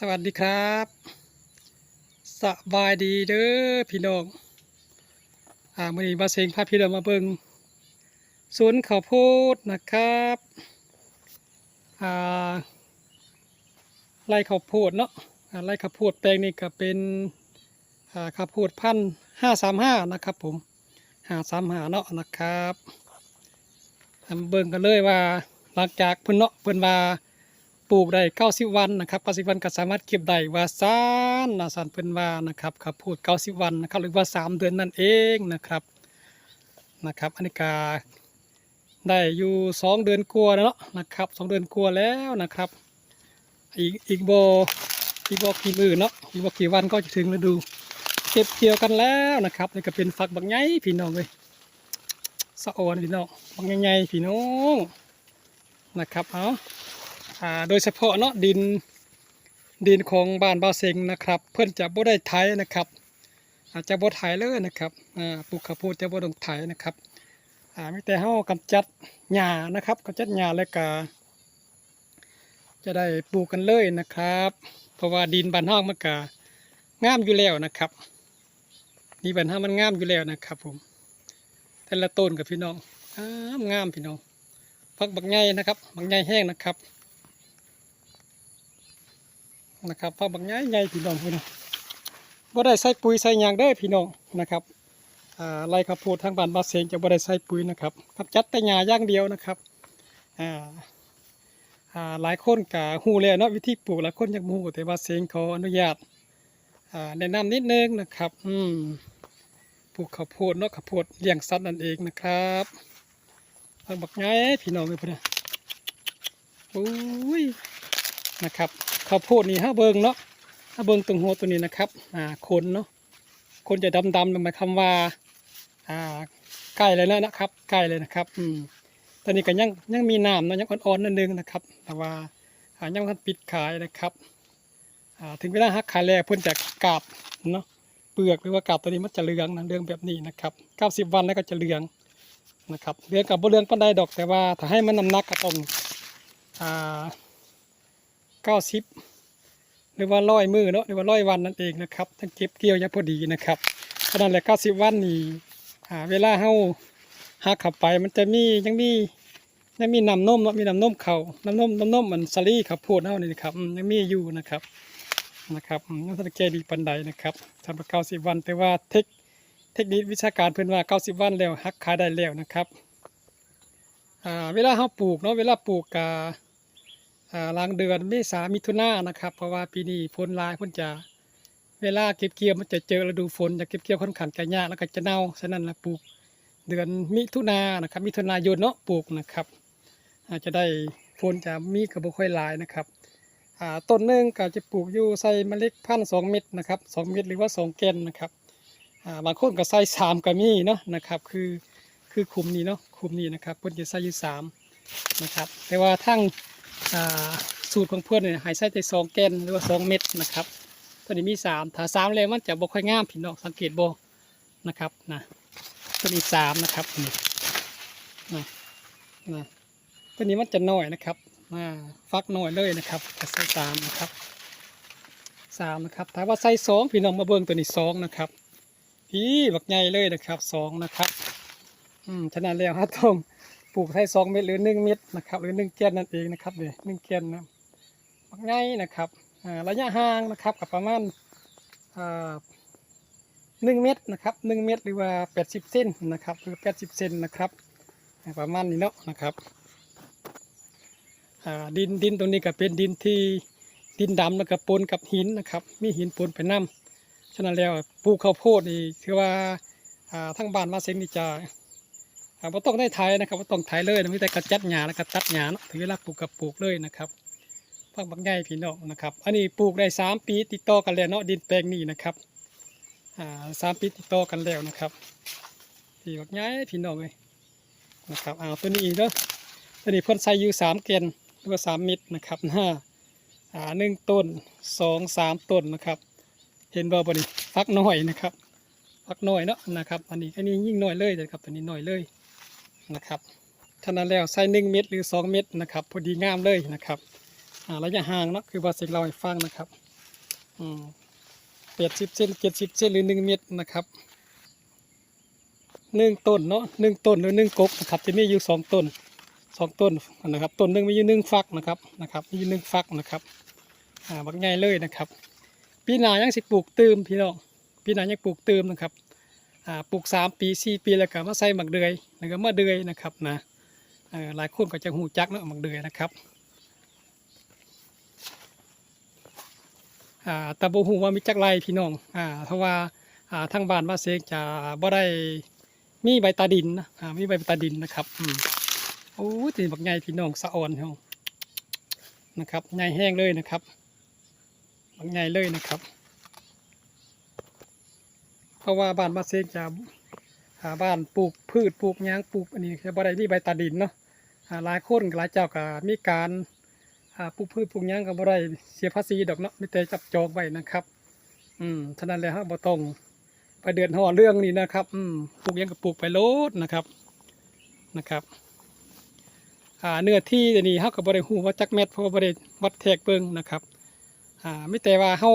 สวัสดีครับสบายดีเด้อพี่น้องอ่ามื่อนี้มาเซงพาพี่น้องมาเบิงสวนข้าวโพดนะครับอ่าไร่ข้าวโพดเนาะอ่าไร่ข้าวโพดแปลงนี้ก็เป็นอ่าข้าวโพดพันห้าสามห้านะครับ ผมห้าสามห้าเนาะนะครับเบิงกันเลยว่าหลังจากเพิ่นเนาะเพิ่นว่า ปลูกได้เก้าสิบวันนะครับเก้าสิบวันก็สามารถเก็บได้ว่าซานนะสันเพิ่นว่านะครับครับพูดเก้าสิบวันนะครับหรือว่าสามเดือนนั่นเองนะครับนะครับอันนี้ก็ได้อยู่สองเดือนกลัวแล้วนะครับสองเดือนกลัวแล้วนะครับอีกอีกโบอีกโบกี่มือเนาะอีกโบกี่วันก็จะถึงฤดูเก็บเกี่ยวกันแล้วนะครับนี่ก็เป็นฝักบางใหญ่พี่น้องเลยสะออนพี่น้องบางใหญ่ๆพี่น้องนะครับเอาอ่า โดยเฉพาะเนาะดินดินของบ้านบ้าเซงนะครับ เพื่อนจะบ่ได้ไถนะครับอาจจะบ่ไถเลยนะครับปลูกข้าวโพดจะบ่ต้องไถนะครับอ่ามีแต่เฮากำจัดหญ้านะครับกำจัดหญ้าแล้วก็จะได้ปลูกกันเลยนะครับ เพราะว่าดินบ้านเฮามันก็งามอยู่แล้วนะครับนี่บ้านเฮามันงามอยู่แล้วนะครับผมแต่ละต้นกับพี่น้องงามงามพี่น้องพักบักใหญ่นะครับบักใหญ่แห้งนะครับ นะครับพอบักใหญ่ใหญ่พี่น้องพี่น้องบ่ได้ใส่ปุ๋ยใส่ยางเด้พี่น้องนะครับอ่าไรข้าวโพดทางบ้านบาเซงจะบ่ได้ใส่ปุ๋ยนะครับกำจัดแต่หญ้าอย่างเดียวนะครับอ่าอ่าหลายคนกะฮู้แล้วเนาะวิธีปลูกหลายคนยังบ่ฮู้แต่บาเซงขออนุญาตอ่าแนะนำนิดนึงนะครับอืมปลูกข้าวโพดเนาะข้าวโพดเลี้ยงสัตว์นั่นเองนะครับทางบักใหญ่พี่น้องเลยพุ่นน่ะโอ้ยนะครับ ข้าวโพดนี่ฮะเบิงเนาะถ้าเบิงตรงหัวตัวนี้นะครับอ่าคนเนาะคนจะดำดำหมายคำว่าอ่าใกล้เลยแล้วนะครับใกล้เลยนะครับอืมตอนนี้ก็ยังยังมีน้ำเนาะยังอ่อนๆนิดนึงนะครับ แต่ว่าอ่ายังไม่ทันปิดขายนะครับอ่าถึงเวลาหักขายแล้วเพิ่นจะกาบเนาะเปลือกหรือว่ากาบตัวนี้มันจะเหลืองนะเลืองแบบนี้นะครับเก้าสิบวันแล้วก็จะเหลืองนะครับเหลืองกับบ่เหลืองปานใดดอกแต่ว่าถ้าให้มันน้ำหนักก็ต้องอ่า เก้าสิบหรือว่าร้อยมือเนาะหรือว่าร้อยวันนั่นเองนะครับทั้งเก็บเกี่ยวยังพอดีนะครับเพราะนั้นแหละเก้าสิบวันนี่อ่าเวลาเฮาหาขับไปมันจะมียังมียังมีน้ำนมเนาะมีน้ำนมเข่าน้ำนมน้ำนมมันสลีครับพูดเฮานี่นะครับยังมีอยู่นะครับนะครับอืมยังสังเกตดีปันใดนะครับสำหรับเก้าสิบวัน แต่ว่าเทคเทคนิควิชาการเพิ่นว่าเก้าสิบวันแล้วหักขายได้แล้วนะครับอ่าเวลาเฮาปลูกเนาะเวลาปลูกกา หลังเดือนเมษามิถุนายนนะครับ เพราะว่าปีนี้ฝนลายเพ่นจะเวลาเก็บเกี่ยวมันจะเจอฤดูฝนจะเก็บเกี่ยวค่อนข้างจะยากแล้วก็จะเน่าฉะนั้นละปลูกเดือนมิถุนายนนะครับ มิถุนายนเนาะปลูกนะครับอาจจะได้ฝนจะมีกระบอกค่อยลายนะครับต้นหนึ่งก็จะปลูกอยู่ใส่เมล็ดพันธุ์สองเม็ดนะครับสองเม็ดหรือว่าสองแกนนะครับาบางคนก็ใส่สามก็มีเนาะนะครับ คือคือคุมนี้เนาะคุมนี้นะครับเพิ่นจะใส่อยู่สามนะครับ แต่ว่าทั้ง สูตรของเพื่อนเนี่ยหายไส้แต่สองแกนหรือว่าสองเม็ดนะครับตัวนี้มีสามถ้าสามเลยมันจะบ่ค่อยงามพี่น้องสังเกตบ่นะครับนะตัวนี้สามนะครับนี่นะนะตัวนี้มันจะน้อยนะครับมาฟักน้อยเลยนะครับใส่สามนะครับสามนะครับถ้าว่าใส่สองพี่น้องมาเบิ่งตัวนี้สองนะครับพี่บักใหญ่เลยนะครับสองนะครับ อืมฉะนั้นแล้วฮะต้อง ปลูกให้สองเม็ดหรือหนึ่งเม็ดนะครับหรือหนึ่งแกนนั่นเองนะครับเนี่ยหนึ่งแกนนะมักง่ายนะครับระยะห่างนะครับกับประมาณหนึ่งเม็ดนะครับหนึ่งเม็ดหรือว่าแปดสิบเซนนะครับหรือแปดสิบเซนนะครับประมาณนี้เนาะนะครับดินดินตรงนี้ก็เป็นดินที่ดินดำแล้วก็ปนกับหินนะครับ มีหินปนไปน้ำฉะนั้นแล้วปลูกข้าวโพดนี่ถือว่าอ่าทั้งบ้านมาเซ็งนี่จะ ครับว่าต้องได้ไถนะครับว่าต้องไถเลยนะไม่แต่กระจัดหญ้าแล้วก็ตัดหญ้าเนาะถึงเวลาปลูกกับปลูกเลยนะครับพักบางใหญ่พี่น้องนะครับ อันนี้ปลูกได้สามปีติดต่อกันแล้วเนาะดินแปลงนี้นะครับอ่าสามปีติดต่อกันแล้วนะครับพี่บักใหญ่พี่น้องเลยนะครับเอาตัวนี้อีกเนาะตัวนี้เพิ่นใส่อยู่สามเกนหรือว่าสามเม็ดนะครับห้าอ่าหนึ่งต้นสองสามต้นนะครับ เห็นบ่บ่นี่ฟักน้อยนะครับฟักน้อยเนาะนะครับ อันนี้อันนี้ยิ่งน้อยเลยนะครับตัวนี้น้อยเลย นะครับท่านั้นแล้วใส่หนึ่งเม็ดหรือสองเม็ดนะครับ พอดีงามเลยนะครับอ่าระยะห่างเนาะคือว่าสิ่งเราให้ฟังนะครับอืมแปดสิบเซนเจ็ดสิบเซนหรือหนึ่งเมตรนะครับหนึ่งต้นเนาะหนึ่งต้นหรือหนึ่งกกนะครับจะมีอยู่สองต้นสองต้นนะครับต้นหนึ่งมีอยู่หนึ่งฟักนะครับนะครับมีอยู่หนึ่งฟักนะครับอ่าบักใหญ่เลยนะครับ ปีหนายังสิปลูกเติมพี่น้องปีหนายังปลูกเติมนะครับ ปลูกสามปีสี่ปีแล้วก็มาใส่หมักเดือยแล้วก็มาเดือยนะครับนะหลายคนก็จะหูจักเนาะหมักเดือยนะครับแต่บ่ฮู้ว่ามีจักไรพี่น้องเพราะว่าทางบ้านบ้าเสกจะบ่ได้มีใบตาดินนะมีใบตาดินนะครับโอ้ตีบักใหญ่พี่น้องสะอ่อนเฮานะครับใหญ่แห้งเลยนะครับบักใหญ่เลยนะครับ ราะว่าบ้านบ้าเสกจะหาบ้านปลูกพืชปลูกหญ้างปลูกอันนี้จะบ่ได้มีใบตาดินเนาะหลายคนหลายเจ้าก็มีการปลูกพืชปลูกหญ้างก็บ่ได้เสียภาษีดอกเนาะไม่แต่จับจองไว้นะครับ อืมฉะนั้นแหล้วฮะบ่ต้องไปเดือดร้อเรื่องนี้นะครับ อืมปลูกยังก็ปลูกไปโลดนะครับนะครับอ่าเนื้อที่เดี๋ยวนี้เฮาก็บ่ได้ฮู้ว่าจักเม็ดเพราะว่าบ่ได้วัดแทกเบิงนะครับ อ่าไม่แต่ว่าเฮา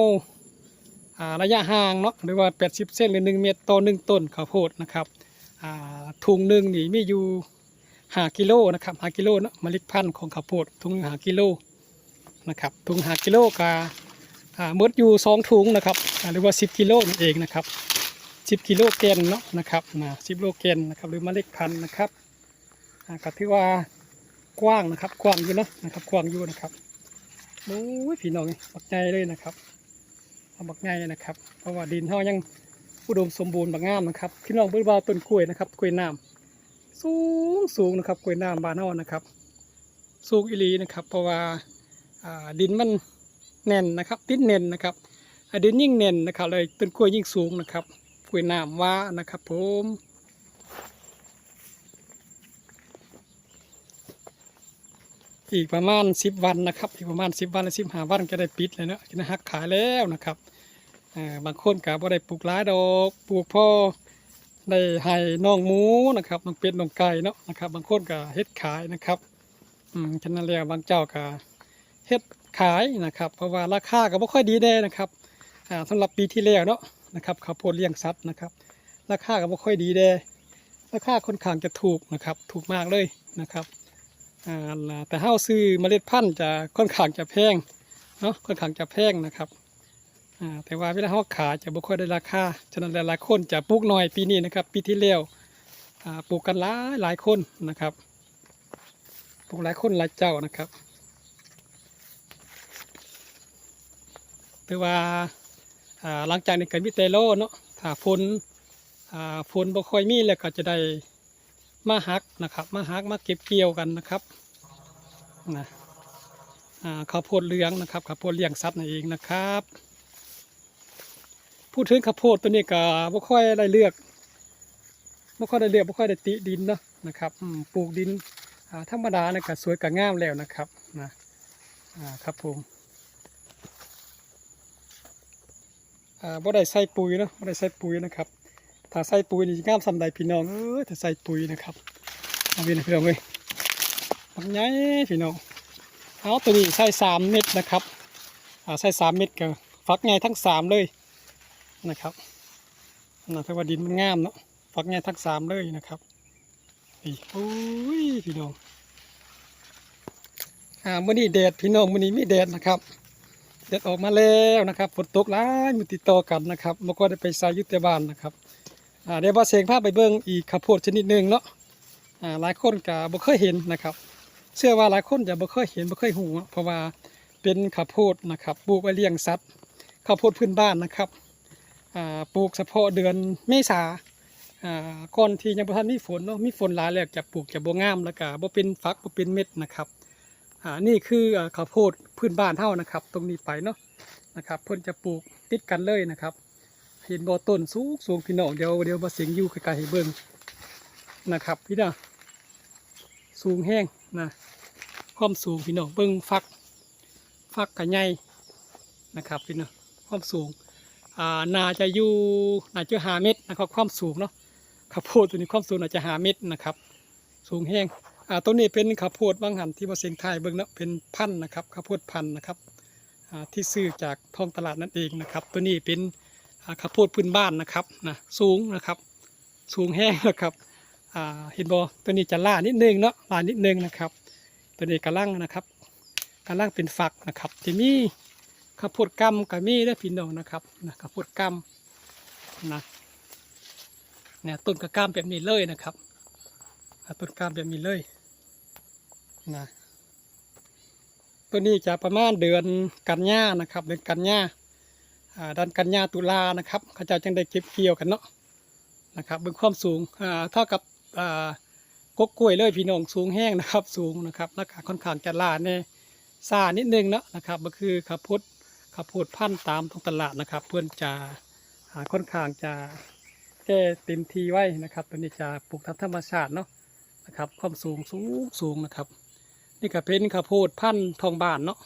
ระยะห่างเนาะหรือว่า 80เซนหรือ 1 เมตรต่อ 1 ต้นข้าวโพดนะครับอ่าถุงหนึ่งนี่มีอยู่5กิโลนะครับ5กิโลเนาะเมล็ดพันธุ์ของข้าวโพดถุงหนึ่ง5กิโลนะครับถุงหากิโลกาอ่าหมดอยู่สองถุงนะครับหรือว่า 10 กิโลนั่นเองนะครับ 10 กิโลแกนเนาะนะครับนะ10โลแกนนะครับหรือเมล็ดพันธุ์นะครับก็ถือว่ากว้างนะครับกว้างอยู่เนาะนะครับกว้างอยู่นะครับโอ้ยพี่น้องบักใหญ่เลยนะครับ เอาบักใหญ่นะครับ เพราะว่าดินเฮายังอุดมสมบูรณ์บักงามนะครับพี่น้องเบิ่งว่าต้นกล้วยนะครับกล้วยน้ำสูงสูงนะครับกล้วยน้ำบานเฮานะครับสูงอีหลีนะครับ เพราะว่าดินมันแน่นนะครับดินเน่นนะครับดินยิ่งเน่นนะครับ เลยต้นกล้วยยิ่งสูงนะครับกล้วยน้ำว้านะครับผมอีกประมาณสิบวันนะครับ อีกประมาณสิบวันหรือสิบห้าวันก็ได้ปิดเลยเนาะจะได้หักขายแล้วนะครับ บางคนก็บ่ได้ปลูกหลายดอกปลูกพอได้ให้น้องหมูนะครับน้องเป็ดน้องไก่เนาะนะครับ บางคนก็เฮ็ดขายนะครับอืมฉะนั้นแล้วบางเจ้าก็เฮ็ดขายนะครับ เพราะว่าราคาก็บ่ค่อยดีแน่นะครับอ่าสำหรับปีที่แล้วเนาะนะครับข้าวโพดเลี้ยงสัตว์นะครับ ราคาก็บ่ค่อยดีแน่ราคาค่อนข้างจะถูกนะครับ ถูกมากเลยนะครับอ่าแต่เฮาซื้อเมล็ดพันธุ์จะค่อนข้างจะแพงเนาะค่อนข้างจะแพงนะครับอ แต่ว่าเวลาเฮาขาจะบ่ค่อยได้ราคา ฉะนั้นหลายๆคนจะปลูกหน้อยปีนี้นะครับ ปีที่แล้วปลูกกันหลายหลายคนนะครับปลูกหลายคนหลายเจ้านะครับถือว่าหลังจากนี้เกิดมิเตโลเนาะถ้าฝนอ่าฝนบ่ค่อยมีแล้วก็จะได้มาหักนะครับ มาหักมาเก็บเกี่ยวกันนะครับนะข้าวโพดเหลืองนะครับข้าวโพดเลี้ยงสัตว์นั่นเองนะครับ พูดถึงข้าวโพดตัวนี้ก็บ่ค่อยได้เลือกบ่ค่อยได้เลือกบ่ค่อยได้ติดินเนาะนะครับปลูกดินธรรมดาเนี่ยก็สวยก็งามแล้วนะครับนะครับผมบ่ได้ใส่ปุ๋ยเนาะบ่ได้ใส่ปุ๋ยนะครับ ถ้าใส่ปุ๋ยนี่งามสำใดพี่น้องเอ้ยถ้าใส่ปุ๋ยนะครับเอาเวียนพี่น้องเอ้ยบักใหญ่พี่น้องเอาตัวนี้ใส่สามเม็ดนะครับใส่สามเม็ดก็ฟักใหญ่ทั้งสามเลย นะครับนะถือว่าดินมันงามเนาะฟักใหญ่ทั้งสามเลยนะครับนี่โอ้ยพี่น้องอ่ามื้อนี้แดดพี่น้องมื้อนี้มีแดดนะครับเด็ดออกมาแล้วนะครับฝนตกหลายมือติดต่อกันนะครับมันก็ได้ไปใส่ยุติบ้านนะครับอ่าเดี๋ยวว่าเสียงภาพไปเบิ่งอีกข้าวโพดชนิดหนึ่งเนาะอ่าหลายคนก็บ่เคยเห็นนะครับ เชื่อว่าหลายคนจะบ่เคยเห็นบ่เคยหูเพราะว่าเป็นข้าวโพดนะครับปลูกไว้เลี้ยงสัตว์ข้าวโพดพื้นบ้านนะครับ ปลูกเฉพาะเดือนเมษาอ่าก่อนที่ยังบ่ทันมีฝนเนาะมีฝนหลายแล้วจะปลูกจะบ่งามแล้วก็บ่เป็นฟักบ่เป็นเม็ดนะครับนี่คือข้าวโพดพื้นบ้านเท่านะครับ ตรงนี้ไปเนาะนะครับ เพิ่นจะปลูกติดกันเลยนะครับ เห็นบ่อต้นสูงสูงพี่น้องเดี๋ยวเดี๋ยวมาเสียงอยู่ไกลๆให้เบิ่งนะครับ พี่น้องสูงแห้งนะความสูงพี่น้องเบิ่งฟักฟักกระใหญ่นะครับพี่น้องความสูง นาจะอยู่นาจะหาเมตรนะครับความสูงเนาะข้าวโพดตัวนี้ความสูงนาจะหาเมตรนะครับ สูงแห้งต้นนี้เป็นข้าวโพดบางหันที่มาเสียงไทยเบิ่งนาะเป็นพันนะครับข้าวโพดพันนะครับที่ซื้อจากท้องตลาดนั่นเองนะครับ ตัวนี้เป็นข้าวโพดพื้นบ้านนะครับนะสูงนะครับ สูงแห้งนะครับเห็นบอตัวนี้จะล่านิดนึงเนาะล่านิดนึงนะครับ ตัวนี้กำลังนะครับกำลังเป็นฝักนะครับจะมี ข้าวโพดกำกับมีได้พี่น้องนะครับนะข้าวโพดกำนะเนี่ยต้นกระกำแบบนี้เลยนะครับต้นกำแบบนี้เลยนะตัวนี้จะประมาณเดือนกันยานะครับเดือนกันยาอ่าเดือนกันยาตุลานะครับเขาเจะจึงได้เก็บเกี่ยวกันเนาะนะครับเบื้องความสูงเท่ากับกกกล้วยเลยพี่น้องสูงแห้งนะครับสูงนะครับราคาค่อนข้างจะลาเนี่ยซานิดนึงเนาะนะครับก็คือข้าวโพด ข้าวโพดพันธ์ตามท้องตลาดนะครับ เพื่อนจะอ่าค่อนข้างจะแก้เต็มทีไว้นะครับตัวนี้จะปลูกตามธรรมชาติเนาะนะครับ ความสูงสูงสูงนะครับ นี่ก็เป็นข้าวโพดพันธ์ทองบานเนาะ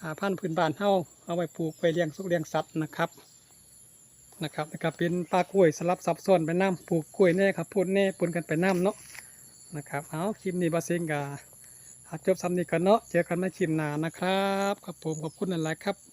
อ่าพันธุ์พื้นบ้านเฮาเอาไว้ปลูกไว้เลี้ยงสุกเลี้ยงสัตว์นะครับนะครับแล้วก็เป็นปลากล้วยสลับซับซ้อนไปน้ำปลูกกล้วยแน่ครับโพดแน่ปนกันไปน้ำเนาะนะครับเอาคลิปนี้บาเซงกาจบซ้ำนี้กันเนาะเจอกันในคลิปหน้านะครับครับผมขอบคุณหลายครับ